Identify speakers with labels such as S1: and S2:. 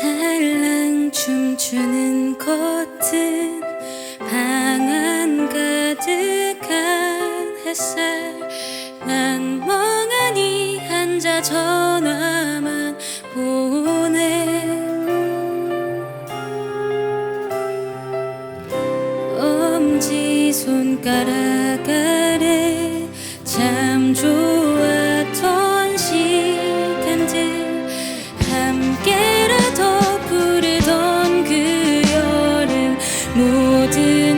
S1: 살랑 춤추는 꽃은 방안 가득한 햇살. 난 멍하니 앉아 전화만 보네 엄지 손가락 모든